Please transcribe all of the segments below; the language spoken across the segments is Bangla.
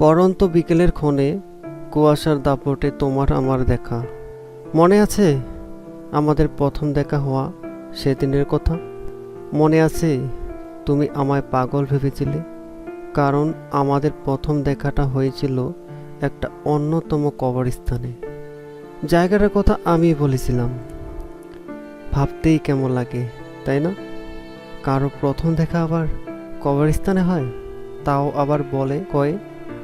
পরন্ত বিকেলের ক্ষণে কুয়াশার দাপটে তোমার আমার দেখা। মনে আছে আমাদের প্রথম দেখা হওয়া সেদিনের কথা? মনে আছে তুমি আমায় পাগল ভেবেছিলে? কারণ আমাদের প্রথম দেখাটা হয়েছিল একটা অন্যতম কবরস্থানে। জায়গাটার কথা আমি বলেছিলাম। ভাবতেই কেমন লাগে, তাই না? কারও প্রথম দেখা আবার কবরস্থানে হয়? তাও আবার বলে, কয়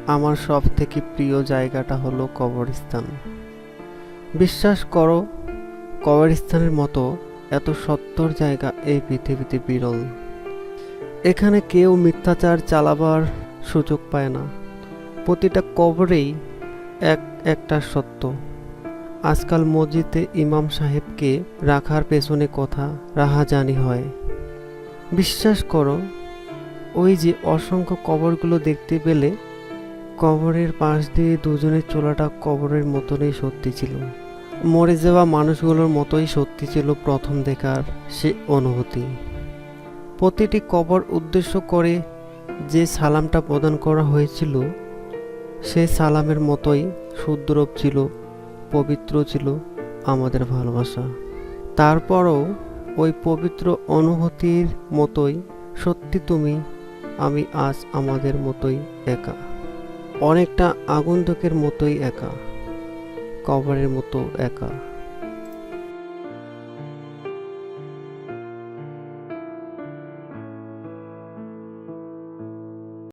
আমার সব থেকে প্রিয় জায়গাটা হলো কবরস্থান। বিশ্বাস করো, কবরস্থানের মতো এত সত্তর জায়গা এই পৃথিবীতে বিরল। এখানে কেউ মিথ্যাচার চালাবার সুযোগ পায় না। প্রতিটা কবরেই এক একটা সত্য। আজকাল মসজিদে ইমাম সাহেবকে রাখার পেছনে কথা, রাহাজানি হয়। বিশ্বাস করো, ওই যে অসংখ্য কবরগুলো দেখতে পেলে কবরের পাশ দিয়ে দুজনের চোলাটা কবরের মতনই সত্যি ছিল। মরে যাওয়া মানুষগুলোর মতোই সত্যি ছিল প্রথম দেখার সে অনুভূতি। প্রতিটি কবর উদ্দেশ্য করে যে সালামটা প্রদান করা হয়েছিল, সে সালামের মতোই সুদ্রব ছিল, পবিত্র ছিল আমাদের ভালোবাসা। তারপরও ওই পবিত্র অনুভূতির মতোই সত্যি তুমি, আমি আজ আমাদের মতোই একা। অনেকটা আগন্তুকের মতোই একা কভারের মতো একা।